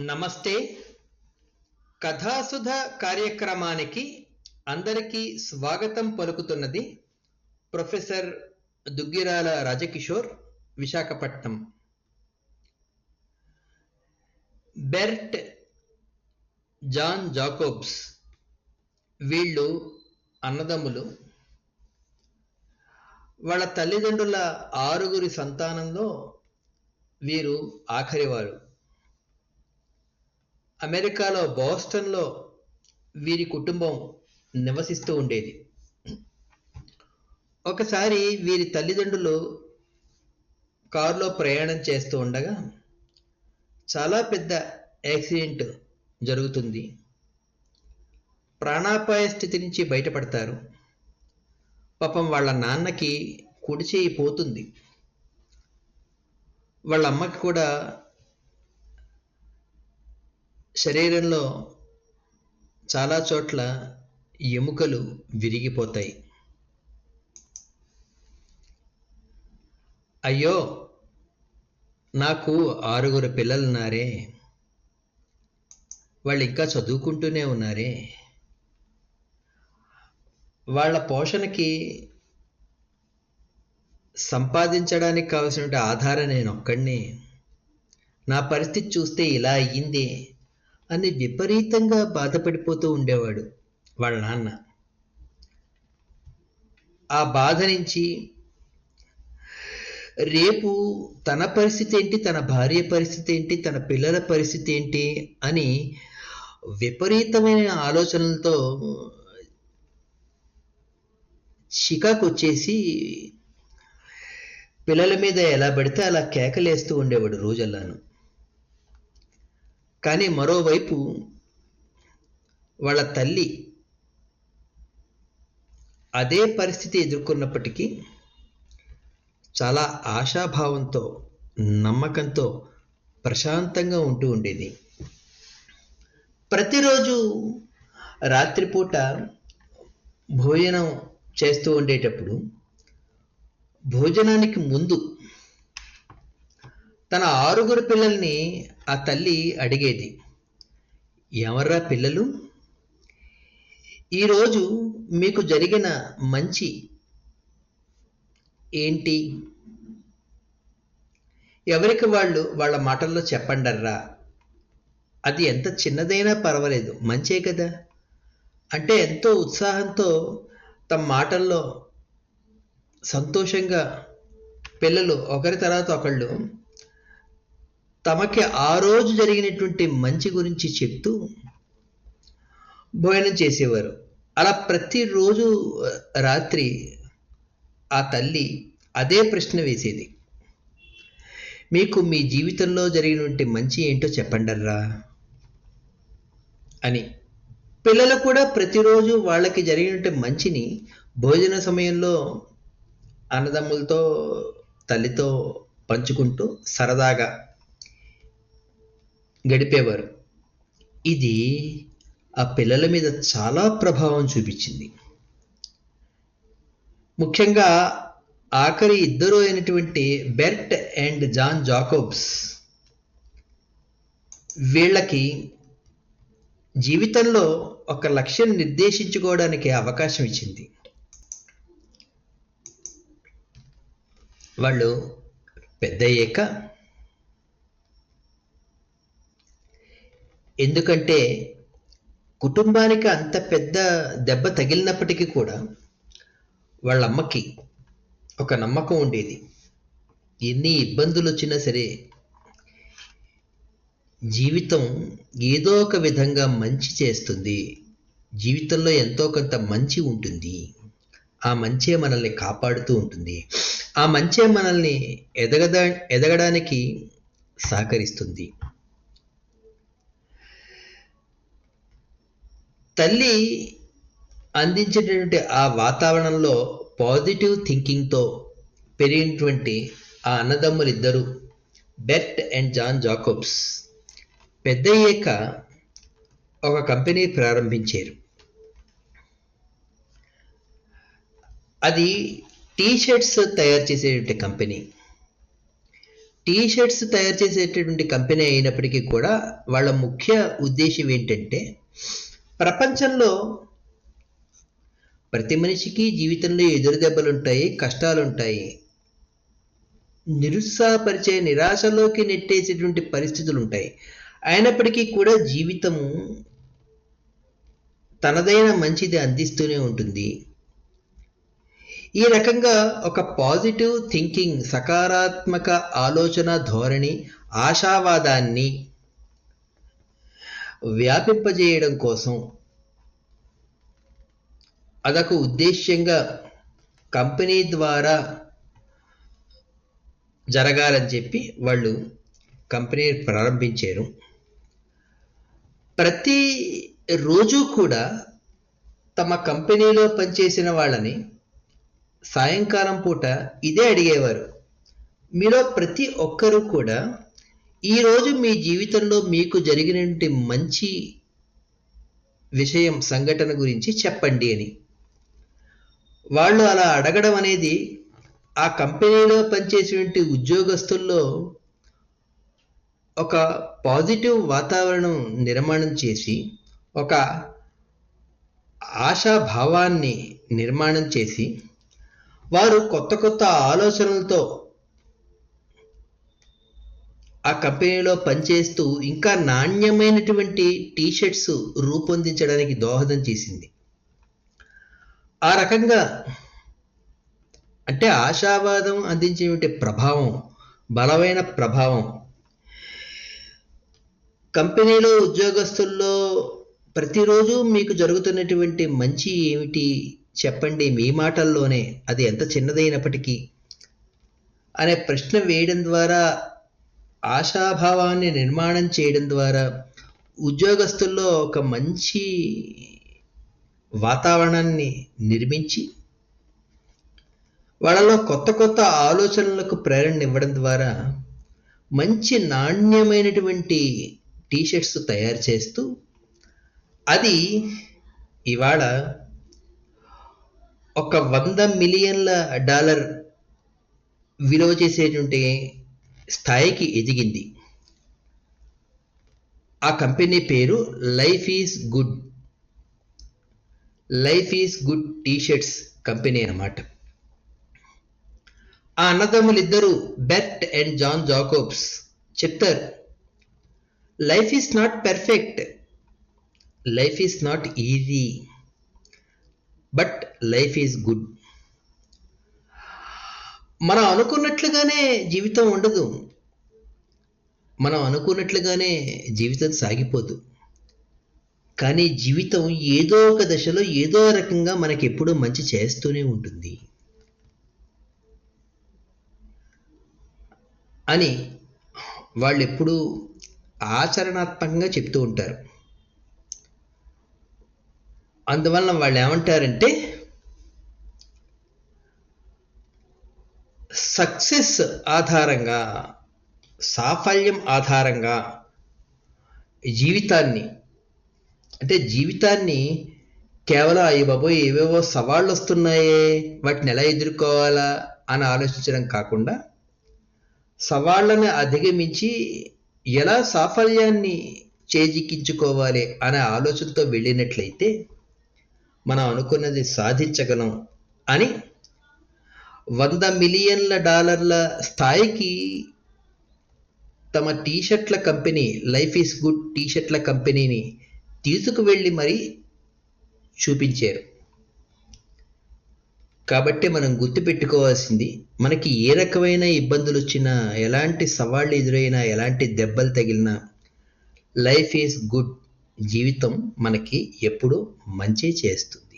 నమస్తే. కథాసుధ కార్యక్రమానికి అందరికీ స్వాగతం పలుకుతున్నది professor Duggirala Rajkishore Visakhapatnam. Bert John Jacobs వీళ్ళు అన్నదమ్ములు. వాళ్ళ తల్లిదండ్రుల ఆరుగురి సంతానంలో వీరు ఆఖరివారు. అమెరికాలో బోస్టన్లో వీరి కుటుంబం నివసిస్తూ ఉండేది. ఒకసారి వీరి తల్లిదండ్రులు కారులో ప్రయాణం చేస్తూ ఉండగా చాలా పెద్ద యాక్సిడెంట్ జరుగుతుంది. ప్రాణాపాయ స్థితి నుంచి బయటపడతారు. పాపం వాళ్ళ నాన్నకి కుడి చేయి పోతుంది. వాళ్ళ అమ్మకి కూడా శరీరంలో చాలా చోట్ల ఎముకలు విరిగిపోతాయి. అయ్యో నాకు ఆరుగురు పిల్లలున్నారే వాళ్ళు ఇంకా చదువుకుంటూనే ఉన్నారే. వాళ్ళ పోషణకి సంపాదించడానికి కావలసిన ఆధారం నేను ఒక్కడిని. నా పరిస్థితి చూస్తే ఇలా అయ్యింది. అని విపరీతంగా బాధపడిపోతూ ఉండేవాడు వాళ్ళ నాన్న. ఆ బాధ నుంచి రేపు తన పరిస్థితి ఏంటి తన భార్య పరిస్థితి ఏంటి తన పిల్లల పరిస్థితి ఏంటి అని విపరీతమైన ఆలోచనలతో చికాకు వచ్చేసి పిల్లల మీద ఎలా పడితే అలా కేకలేస్తూ ఉండేవాడు రోజల్లాను. కానీ మరోవైపు వాళ్ళ తల్లి అదే పరిస్థితి ఎదుర్కొన్నప్పటికీ చాలా ఆశాభావంతో నమ్మకంతో ప్రశాంతంగా ఉంటూ ఉండేది. ప్రతిరోజు రాత్రిపూట భోజనం చేస్తూ ఉండేటప్పుడు భోజనానికి ముందు తన ఆరుగురు పిల్లల్ని ఆ తల్లి అడిగేది ఎవర్రా పిల్లలు? ఈరోజు మీకు జరిగిన మంచి ఏంటి? ఎవరికి వాళ్ళు వాళ్ళ మాటల్లో చెప్పండర్రా? అది ఎంత చిన్నదైనా పర్వాలేదు మంచే కదా? అంటే ఎంతో ఉత్సాహంతో తమ మాటల్లో సంతోషంగా పిల్లలు ఒకరి తర్వాత ఒకళ్ళు తమకి ఆ రోజు జరిగినటువంటి మంచి గురించి చెప్తూ భోజనం చేసేవారు. అలా ప్రతిరోజు రాత్రి ఆ తల్లి అదే ప్రశ్న వేసేది. మీకు మీ జీవితంలో జరిగినటువంటి మంచి ఏంటో చెప్పండర్రా అని. పిల్లలు కూడా ప్రతిరోజు వాళ్ళకి జరిగినటువంటి మంచిని భోజన సమయంలో అన్నదమ్ములతో తల్లితో పంచుకుంటూ సరదాగా గడిపేవారు. ఇది ఆ పిల్లల మీద చాలా ప్రభావం చూపించింది. ముఖ్యంగా ఆఖరి ఇద్దరు అయినటువంటి బెర్ట్ అండ్ జాన్ జాకోబ్స్ వీళ్ళకి జీవితంలో ఒక లక్ష్యం నిర్దేశించుకోవడానికి అవకాశం ఇచ్చింది. వాళ్ళు పెద్దయ్యాక ఎందుకంటే కుటుంబానికి అంత పెద్ద దెబ్బ తగిలినప్పటికీ కూడా వాళ్ళ అమ్మకి ఒక నమ్మకం ఉండేది. ఎన్ని ఇబ్బందులు వచ్చినా సరే జీవితం ఏదో ఒక విధంగా మంచి చేస్తుంది. జీవితంలో ఎంతో కొంత మంచి ఉంటుంది. ఆ మంచే మనల్ని కాపాడుతూ ఉంటుంది. ఆ మంచే మనల్ని ఎదగదా ఎదగడానికి సహకరిస్తుంది. తల్లి అందించేటటువంటి ఆ వాతావరణంలో పాజిటివ్ థింకింగ్తో పెరిగినటువంటి ఆ అన్నదమ్ములు ఇద్దరు బెర్ట్ అండ్ జాన్ జాకోబ్స్ పెద్దయ్యాక ఒక కంపెనీ ప్రారంభించారు. అది టీ షర్ట్స్ తయారు చేసేటువంటి కంపెనీ టీ షర్ట్స్ తయారు చేసేటటువంటి కంపెనీ అయినప్పటికీ కూడా వాళ్ళ ముఖ్య ఉద్దేశం ఏంటంటే ప్రపంచంలో ప్రతి మనిషికి జీవితంలో ఎదురు దెబ్బలుంటాయి కష్టాలుంటాయి. నిరుత్సాహపరిచే నిరాశలోకి నెట్టేసేటువంటి పరిస్థితులు ఉంటాయి అయినప్పటికీ కూడా జీవితము తనదైన మంచిది అందిస్తూనే ఉంటుంది. ఈ రకంగా ఒక పాజిటివ్ థింకింగ్ సకారాత్మక ఆలోచన ధోరణి ఆశావాదాన్ని వ్యాపింపజేయడం కోసం అదొక ఉద్దేశ్యంగా కంపెనీ ద్వారా జరగాలని చెప్పి వాళ్ళు కంపెనీ ప్రారంభించారు. ప్రతి రోజు కూడా తమ కంపెనీలో పనిచేసిన వాళ్ళని సాయంకాలం పూట ఇదే అడిగేవారు. మీలో ప్రతి ఒక్కరూ కూడా ఈరోజు మీ జీవితంలో మీకు జరిగినటువంటి మంచి విషయం సంఘటన గురించి చెప్పండి అని. వాళ్ళు అలా అడగడం అనేది ఆ కంపెనీలో పనిచేసేటువంటి ఉద్యోగస్తుల్లో ఒక పాజిటివ్ వాతావరణం నిర్మాణం చేసి ఒక ఆశాభావాన్ని నిర్మాణం చేసి వారు కొత్త కొత్త ఆలోచనలతో ఆ కంపెనీలో పనిచేస్తూ ఇంకా నాణ్యమైనటువంటి టీషర్ట్స్ రూపొందించడానికి దోహదం చేసింది. ఆ రకంగా అంటే ఆశావాదం అందించేటువంటి ప్రభావం బలమైన ప్రభావం. కంపెనీలో ఉద్యోగస్తుల్లో ప్రతిరోజు మీకు జరుగుతున్నటువంటి మంచి ఏమిటి చెప్పండి మీ మాటల్లోనే అది ఎంత చిన్నదైనప్పటికీ అనే ప్రశ్న వేయడం ద్వారా ఆశాభావాన్ని నిర్మాణం చేయడం ద్వారా ఉద్యోగస్తుల్లో ఒక మంచి వాతావరణాన్ని నిర్మించి వాళ్ళలో కొత్త కొత్త ఆలోచనలకు ప్రేరణ ఇవ్వడం ద్వారా మంచి నాణ్యమైనటువంటి టీషర్ట్స్ తయారు చేస్తూ అది ఇవాళ ఒక వంద మిలియన్ల డాలర్ విలువ చేసేటువంటి స్థాయికి ఎదిగింది. ఆ కంపెనీ పేరు life is good. Life is good T shirts company అన్నమాట. ఆ అన్నదమ్ములు ఇద్దరు బెర్ట్ అండ్ జాన్ జాకోబ్స్ చెప్తారు life is not perfect. Life is not easy. But life is good. మనం అనుకున్నట్లుగానే జీవితం ఉండదు. మనం అనుకున్నట్లుగానే జీవితం సాగిపోదు. కానీ జీవితం ఏదో ఒక దశలో ఏదో రకంగా మనకి ఎప్పుడూ మంచి చేస్తూనే ఉంటుంది. అని వాళ్ళు ఎప్పుడూ ఆచరణాత్మకంగా చెప్తూ ఉంటారు. అందువలన వాళ్ళు ఏమంటారంటే సక్సెస్ ఆధారంగా సాఫల్యం ఆధారంగా జీవితాన్ని అంటే జీవితాన్ని కేవలం అయ్యి బాబోయ్ ఏవేవో సవాళ్ళు వస్తున్నాయే వాటిని ఎలా ఎదుర్కోవాలా అని ఆలోచించడం కాకుండా సవాళ్ళని అధిగమించి ఎలా సాఫల్యాన్ని చేజిక్కించుకోవాలి అనే ఆలోచనతో వెళ్ళినట్లయితే మనం అనుకున్నది సాధించగలం అని వంద మిలియన్ల డాలర్ల స్థాయికి తమ టీషర్ట్ల కంపెనీ లైఫ్ ఈస్ గుడ్ టీషర్ట్ల కంపెనీని తీసుకువెళ్ళి మరీ చూపించారు. కాబట్టి మనం గుర్తుపెట్టుకోవాల్సింది మనకి ఏ రకమైన ఇబ్బందులు వచ్చినా ఎలాంటి సవాళ్ళు ఎదురైనా ఎలాంటి దెబ్బలు తగిలినా లైఫ్ ఈజ్ గుడ్ జీవితం మనకి ఎప్పుడూ మంచి చేస్తుంది.